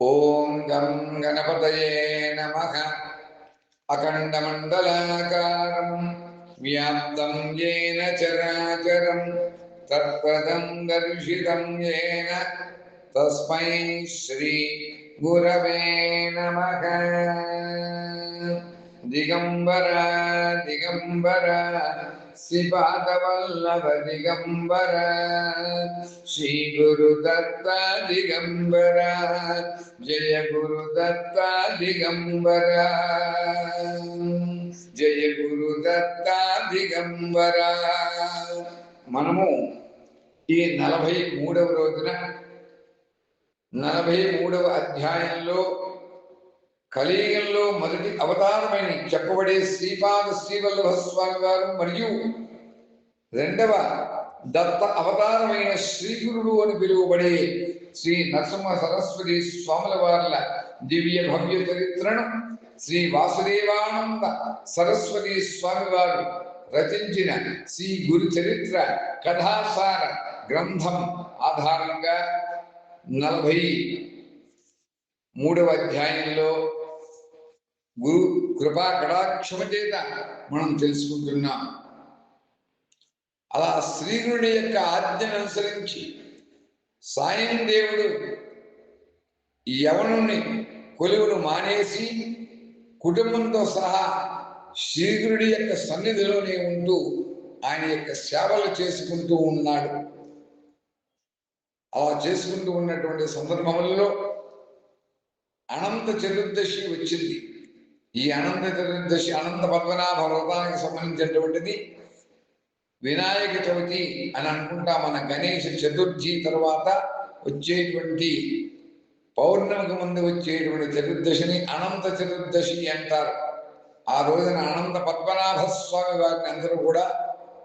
ॐ गं गणपतये नमः अखण्डमण्डलाकारं व्याप्तं येन चराचरं तत्प्रदं दर्शितं येन तस्मै श्रीगुरवे नमः దిగంబర దిగంబర శ్రీపాదవల్లభ దిగంబర శ్రీ గురు దత్త దిగంబర జయ గురు దత్త దిగంబర జయ గురు దత్త దిగంబర మనము ఈ నలభై మూడవ రోజున నలభై మూడవ అధ్యాయంలో కలియుగంలో మొదటి అవతారమని చెప్పబడే శ్రీపాద శ్రీవల్లభ స్వామి వారు మరియు రెండవ దత్త అవతారమైన శ్రీగురుడు అని పిలువబడే శ్రీ నరసింహ సరస్వతి స్వాముల వార్ల దివ్య భవ్య చరిత్రను శ్రీ వాసుదేవానంద సరస్వతి స్వామి వారు రచించిన శ్రీ గురు చరిత్ర కథాసార గ్రంథం ఆధారంగా నలభై మూడవ అధ్యాయంలో గురు కృపా కడాక్షమ చేత మనం తెలుసుకుంటున్నాం. అలా శ్రీగురుడి యొక్క ఆజ్ఞను అనుసరించి సాయం దేవుడు యవనుని కొలువును మానేసి కుటుంబంతో సహా శ్రీగురుడి యొక్క సన్నిధిలోనే ఉంటూ ఆయన యొక్క సేవలు చేసుకుంటూ ఉన్నాడు. అలా చేసుకుంటూ ఉన్నటువంటి సందర్భములలో అనంత చతుర్దశి వచ్చింది. ఈ అనంత చతుర్దశి అనంత పద్మనాభ వ్రతానికి సంబంధించినటువంటిది. వినాయక చవితి అని అనుకుంటా మన గణేష చతుర్థి తర్వాత వచ్చేటువంటి పౌర్ణమికి ముందు వచ్చేటువంటి చతుర్దశిని అనంత చతుర్దశి అంటారు. ఆ రోజున అనంత పద్మనాభ స్వామి వారిని అందరూ కూడా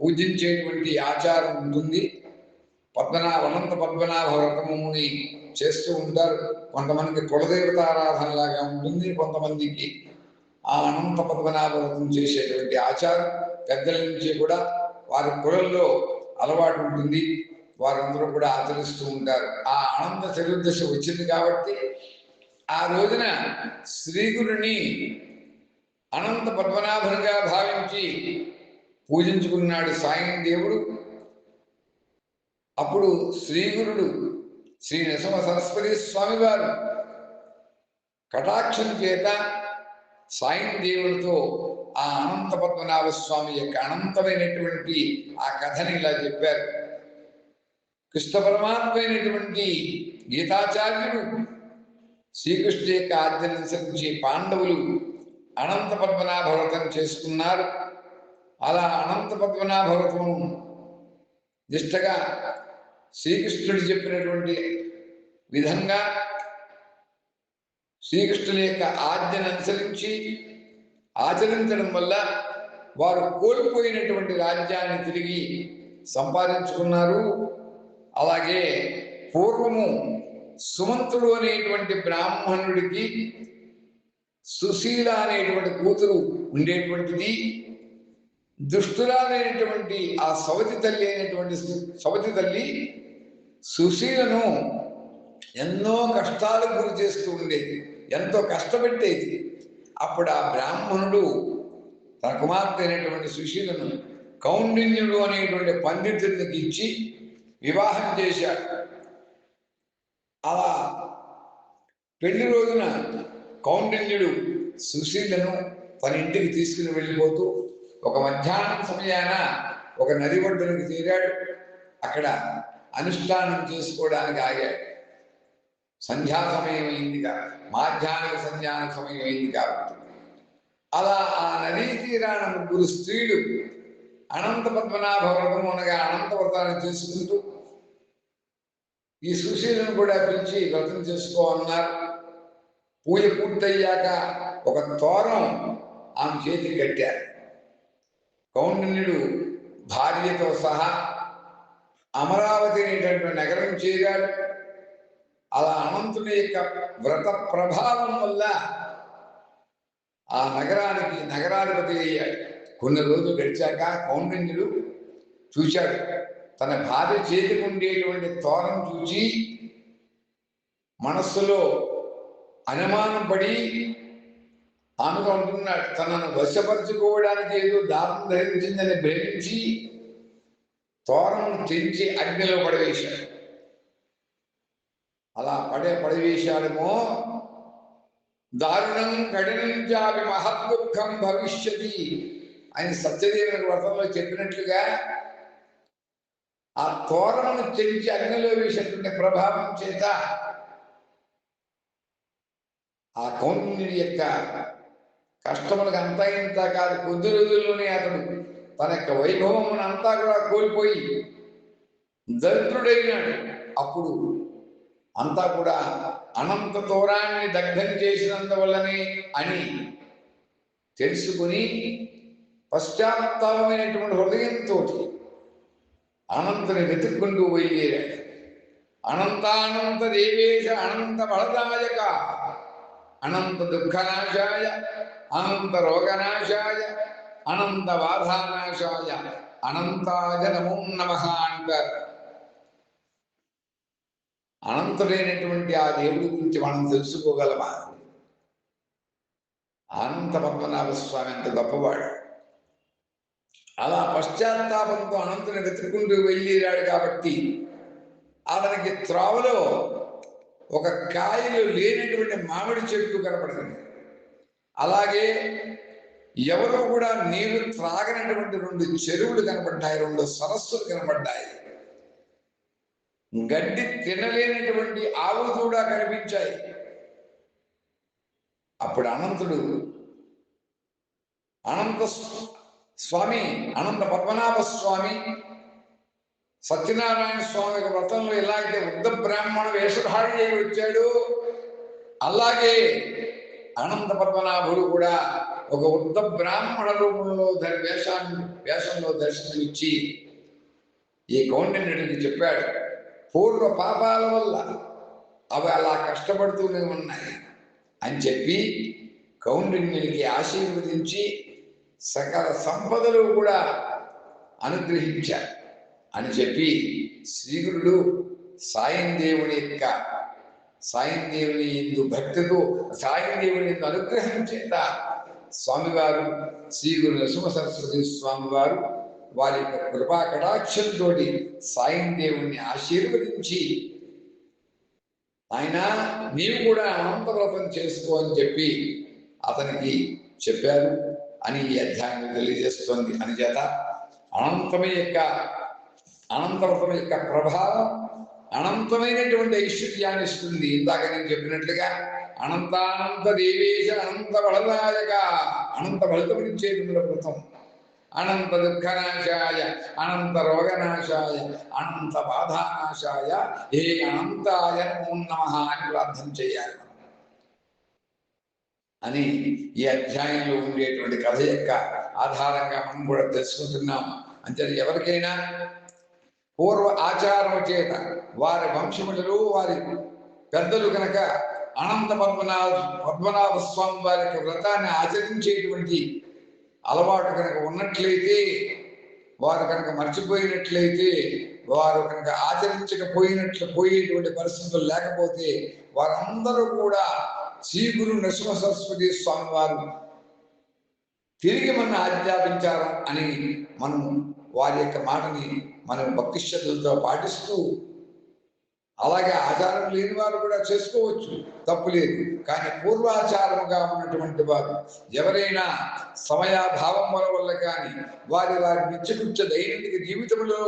పూజించేటువంటి ఆచారం ఉంటుంది. పద్మనాభ అనంత పద్మనాభ వ్రతముని చేస్తూ ఉంటారు. కొంతమందికి కులదేవత ఆరాధనలాగా ఉంటుంది. కొంతమందికి ఆ అనంత పద్మనాభవ్రతం చేసేటువంటి ఆచారం పెద్దల నుంచి కూడా వారి కులంలో అలవాటు ఉంటుంది. వారందరూ కూడా ఆచరిస్తూ ఉంటారు. ఆ అనంత చతుర్దశి వచ్చింది కాబట్టి ఆ రోజున శ్రీగురుని అనంత పద్మనాభునిగా భావించి పూజించుకున్నాడు సాయం దేవుడు. అప్పుడు శ్రీగురుడు శ్రీ నరసింహ సరస్వతి స్వామి వారు కటాక్షం చేత సాయం దేవుడితో ఆ అనంత పద్మనాభ స్వామి యొక్క అనంతమైనటువంటి ఆ కథని ఇలా చెప్పారు. కృష్ణ పరమాత్మైనటువంటి గీతాచార్యుడు శ్రీకృష్ణు యొక్క ఆజ్ఞను పాండవులు అనంత పద్మనాభ వ్రతం చేసుకున్నారు. అలా అనంత పద్మనాభ వ్రతము నిష్టగా శ్రీకృష్ణుడు చెప్పినటువంటి విధంగా శ్రీకృష్ణుని యొక్క ఆజ్ఞను అనుసరించి ఆచరించడం వల్ల వారు కోల్పోయినటువంటి రాజ్యాన్ని తిరిగి సంపాదించుకున్నారు. అలాగే పూర్వము సుమంతుడు అనేటువంటి బ్రాహ్మణుడికి సుశీల అనేటువంటి కూతురు ఉండేటువంటిది. దుష్టురాలైనటువంటి ఆ సవతి తల్లి అయినటువంటి సవతి తల్లి సుశీలను ఎన్నో కష్టాలకు గురి చేస్తూ ఉండేది. ఎంతో కష్టపెట్టేది అప్పుడు ఆ బ్రాహ్మణుడు తన కుమార్తె అయినటువంటి సుశీలను కౌండిన్యుడు అనేటువంటి పండితుడికి ఇచ్చి వివాహం చేశాడు. అలా పెళ్ళి రోజున కౌండిన్యుడు సుశీలను తన ఇంటికి తీసుకుని వెళ్ళిపోతూ ఒక మధ్యాహ్నం సమయాన ఒక నది ఒడ్డునికి తీరాడు అక్కడ అనుష్ఠానం చేసుకోవడానికి ఆగాడు. సంధ్యా సమయం అయింది కాబట్టి మాధ్యాహ్నిక సంధ్యాన సమయం అయింది కాబట్టి. అలా ఆ నదీ తీరాన ముగ్గురు స్త్రీలు అనంత పద్మనాభ వ్రతం అనగా అనంత వ్రతాన్ని చేసుకుంటూ ఈ సుశీలను కూడా పిలిచి వ్రతం చేసుకోమన్నారు పూజ పూర్తయ్యాక ఒక తోరం ఆమె చేతికి కట్టారు. కౌండిన్యుడు భార్యతో సహా అమరావతి అనేటటువంటి నగరం చేరాడు. అలా అనంతుని యొక్క వ్రత ప్రభావం వల్ల ఆ నగరానికి నగరాధిపతి అయ్యాడు. కొన్ని రోజులు గడిచాక కౌండిన్యుడు చూశాడు. తన భార్య చేతికి ఉండేటువంటి తోరం చూచి మనస్సులో అనుమానం పడి ఆమెతో అంటున్నాడు తనను వశపరుచుకోవడానికి ఏదో దారం ధరించిందని భ్రమించి తోరణం తెంచి అగ్నిలో పడవేశాడు. అలా పడే పడవేశాడేమో దారుణం కఠినంచాపి మహద్దుఃఖం భవిష్యతి. అని సత్యదేవుని వ్రతంలో చెప్పినట్లుగా ఆ తోరణను తెంచి అగ్నిలో వేసేటువంటి ప్రభావం చేత ఆ కౌండిన్యుడి యొక్క కష్టములకు అంతా ఇంత కాదు కొద్ది రోజుల్లోనే అతడు తన యొక్క వైభవమును అంతా కూడా కోల్పోయి దరిద్రుడైనాడు. అప్పుడు అంతా కూడా అనంత దూరాన్ని దగ్ధం చేసినందువల్లనే అని తెలుసుకుని పశ్చాత్తాపమైనటువంటి హృదయంతో అనంతుని వెతుక్కుంటూ బయలుదేరాడు అనంతానంత దేవేశ అనంత బలదాయక అనంత దుఃఖనాశాయ అనంత రోగనాశాయ అనంత బాధానాశాయ అనంతాయ నమో నమ అంటారు. అనంతుడైనటువంటి ఆ దేవుడి గురించి మనం తెలుసుకోగలమా? అనంత పద్మనాభ స్వామి అంత గొప్పవాడు. అలా పశ్చాత్తాపంతో అనంతుని వెతుకుంటూ వెళ్ళిరాడు కాబట్టి అతనికి త్రావులో ఒక కాయలు లేనటువంటి మామిడి చెట్టు కనపడుతుంది అలాగే ఎవరు కూడా నీరు త్రాగనటువంటి రెండు చెరువులు కనపడ్డాయి రెండు సరస్సులు కనపడ్డాయి. గడ్డి తినలేనటువంటి ఆవులు కూడా కనిపించాయి. అప్పుడు అనంతుడు అనంత స్వామి అనంత పద్మనాభ స్వామి సత్యనారాయణ స్వామి వ్రతంలో ఎలాగైతే వృద్ధ బ్రాహ్మణ వేషధారి అయి వచ్చాడు. అలాగే అనంత పద్మనాభుడు కూడా ఒక వృద్ధ బ్రాహ్మణ రూపంలో వేషాన్ని వేషంలో దర్శనమిచ్చి ఈ కౌండిన్యుడికి చెప్పాడు పూర్వ పాపాల వల్ల అవి అలా కష్టపడుతూనే ఉన్నాయి అని చెప్పి కౌండిన్యునికి ఆశీర్వదించి సకల సంపదలు కూడా అనుగ్రహించారు అని చెప్పి శ్రీగురుడు సాయం దేవుని యొక్క సాయం దేవుని ఎందు భక్తితో సాయం దేవుని ఎందు అనుగ్రహం చేత స్వామివారు శ్రీగురు నరసింహ సరస్వతి స్వామివారు వారి యొక్క కృపా కటాక్షంతో సాయం దేవుణ్ణి ఆశీర్వదించి ఆయన నీవు కూడా అనంత వ్రతం చేసుకో అని చెప్పి అతనికి చెప్పారు అని ఈ అధ్యాయం తెలియజేస్తోంది. అని చేత అనంతమే యొక్క అనంతవ్రతం యొక్క ప్రభావం అనంతమైనటువంటి ఐశ్వర్యాన్ని ఇస్తుంది. ఇందాక నేను చెప్పినట్లుగా అనంతానంత దేవేశ అనంత బలదాయక అనంత బలితమిచ్చేటువంటి వ్రతం అనంత దుఃఖనాశాయ అనంత రోగనాశాయ అనంత బాధానాశాయ ఏ అనంతాయ నమో అని ప్రార్థన చేయాలి అని ఈ అధ్యాయంలో ఉండేటువంటి కథ యొక్క ఆధారంగా మనం కూడా తెలుసుకుంటున్నాము. అంటే ఎవరికైనా పూర్వ ఆచారము చేత వారి వంశములలో వారి పెద్దలు కనుక అనంత పద్మనాభ పద్మనాభ స్వామి వారి యొక్క వ్రతాన్ని ఆచరించేటువంటి అలవాటు కనుక ఉన్నట్లయితే వారు కనుక మర్చిపోయినట్లయితే వారు కనుక ఆచరించకపోయినట్లు పోయేటువంటి పరిస్థితులు లేకపోతే వారందరూ కూడా శ్రీ నృసింహ సరస్వతి స్వామి వారు తిరిగి మన ఆజ్ఞాపించారు అని మనం వారి యొక్క మాటని మనం భక్తి శ్రద్ధలతో పాటిస్తూ అలాగే ఆచారం లేని వారు కూడా చేసుకోవచ్చు తప్పు లేదు. కానీ పూర్వాచారముగా ఉన్నటువంటి వారు ఎవరైనా సమయాభావం వల్ల వల్ల కానీ వారి వారి నిత్యకృత్య దైనందిక జీవితంలో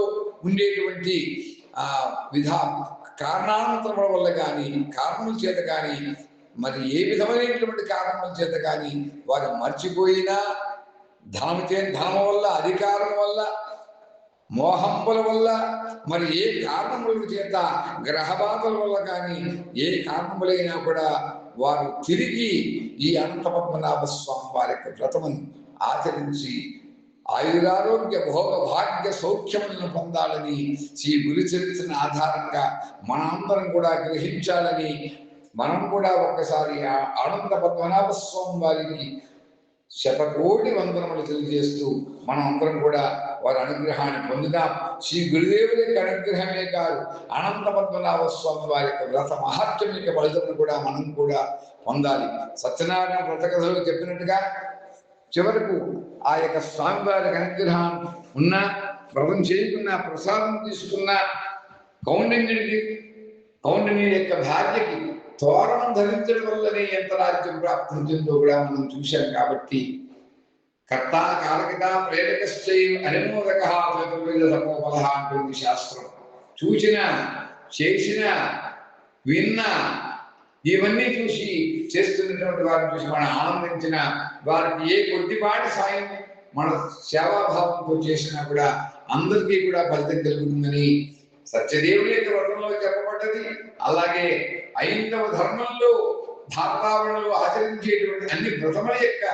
ఉండేటువంటి ఆ విధా కారణాంతరముల వల్ల కానీ కారణముల చేత కానీ మరి ఏ విధమైనటువంటి కారణముల చేత కానీ వారు మర్చిపోయినా ధనము చే ధనం వల్ల అధికారం వల్ల మోహంబుల వల్ల మరి ఏ కారణముల చేత గ్రహబాధల వల్ల కానీ ఏ కారణములైనా కూడా వారు తిరిగి ఈ అనంత పద్మనాభ స్వామి వారి యొక్క వ్రతమును ఆచరించి ఆయురారోగ్య భోగ భాగ్య సౌఖ్యములను పొందాలని శ్రీ గురు చరిత్రను ఆధారంగా మనందరం కూడా గ్రహించాలని మనం కూడా ఒక్కసారి ఆ అనంత పద్మనాభ స్వామి వారికి శతకోటి వందనములు తెలియజేస్తూ మనం అందరం కూడా వారి అనుగ్రహాన్ని పొందుదాం. శ్రీ గురుదేవుని యొక్క అనుగ్రహమే కాదు అనంత పద్మనాభ స్వామి వారి యొక్క వ్రత మహత్యం యొక్క ఫలితమును కూడా మనం కూడా పొందాలి. సత్యనారాయణ వ్రతకథలో చెప్పినట్టుగా చివరకు ఆ యొక్క స్వామివారి అనుగ్రహం ఉన్న వ్రతం చేయకున్న ప్రసాదం తీసుకున్న కౌండిన్యుడికి కౌండిన్యుడి యొక్క భార్యకి తోరణం ధరించడం వల్లనే ఎంత రాజ్యం ప్రాప్తించిందో కూడా మనం చూశాం కాబట్టి కర్త కారకత ప్రేరకశ్చైవ అనుమోదక చతుర్విధ తపోబల అంటుంది శాస్త్రం. చూసిన చేసిన విన్న ఇవన్నీ చూసి చేస్తున్నటువంటి వారిని చూసి మనం ఆనందించిన వారికి ఏ కొద్దిపాటి సాయం మన సేవాభావంతో చేసినా కూడా అందరికీ కూడా ఫలితం కలుగుతుందని సత్యదేవుడి యొక్క వ్రతంలో చెప్పబడ్డది. అలాగే ఐందవ ధర్మంలో భారతావరణలో ఆచరించేటువంటి అన్ని వ్రతముల యొక్క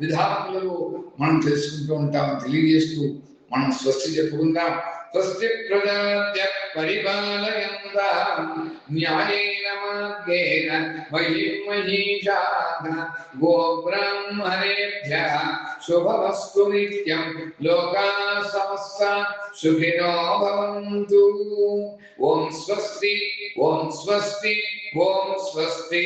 విధానములలో మనం తెలుసుకుంటూ ఉంటాం తెలియజేస్తూ మనం స్వస్తి చెప్పుకుందాం. స్వస్తి ప్రజాత్య పరిపాలయంతా న్యాయేన మార్గేణ మహిం మహిషాః గోబ్రాహ్మణేభ్య శుభమస్తు నిత్యం లోకా సమస్త సుఖినో భవంతు ఓం స్వస్తి ఓం స్వస్తి ఓం స్వస్తి